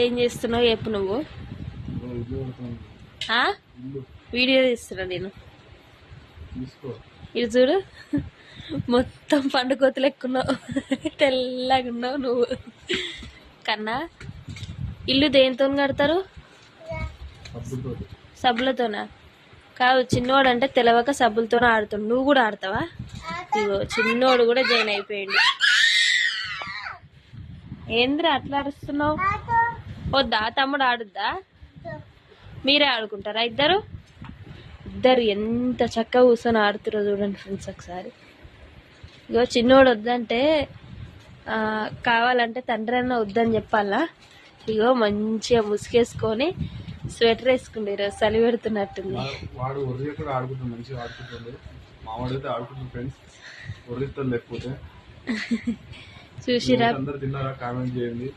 ఏం చేస్తున్నావు? చెప్పు నువ్వు. వీడియో తీస్తున్నా నేను. ఇది చూడు. మొత్తం పండుకోతలు ఎక్కున్నావు. తెల్లగా ఉన్నావు నువ్వు. కన్నా ఇల్లు దేనితో కడతారు? సబ్బులతోనా? కాదు చిన్నోడు అంటే తెలవక సబ్బులతోనే ఆడుతాడు. నువ్వు కూడా ఆడతావా? ఇగో చిన్నోడు కూడా జాయిన్ అయిపోయింది ఏంద్రా అట్లా అరుస్తున్నావు? వద్దా? తమ్ముడు ఆడుద్దా? మీరే ఆడుకుంటారా? ఇద్దరు? ఇద్దరు ఎంత చక్కగా కూర్చొని ఆడుతురో చూడండి ఫ్రెండ్స్ ఒకసారి. ఇగో చిన్నోడు వద్దంటే కావాలంటే తండ్రి అన్న వద్దని చెప్పాలా? ఇగో మంచిగా ముసుగేసుకొని స్వెటర్ వేసుకుండే ఈరోజు చలి పెడుతున్నట్టుంది. వాడు ఒర్రి కూడా ఆడుకుంటాడు మంచిగా ఆడుకుంటాడు మావాడు అయితే ఆడుకుంటాడు ఫ్రెండ్స్ ఒర్రిస్తాడు లేకపోతే. చూసిరా? అందరు తిన్నారా? కామెంట్ చేయండి.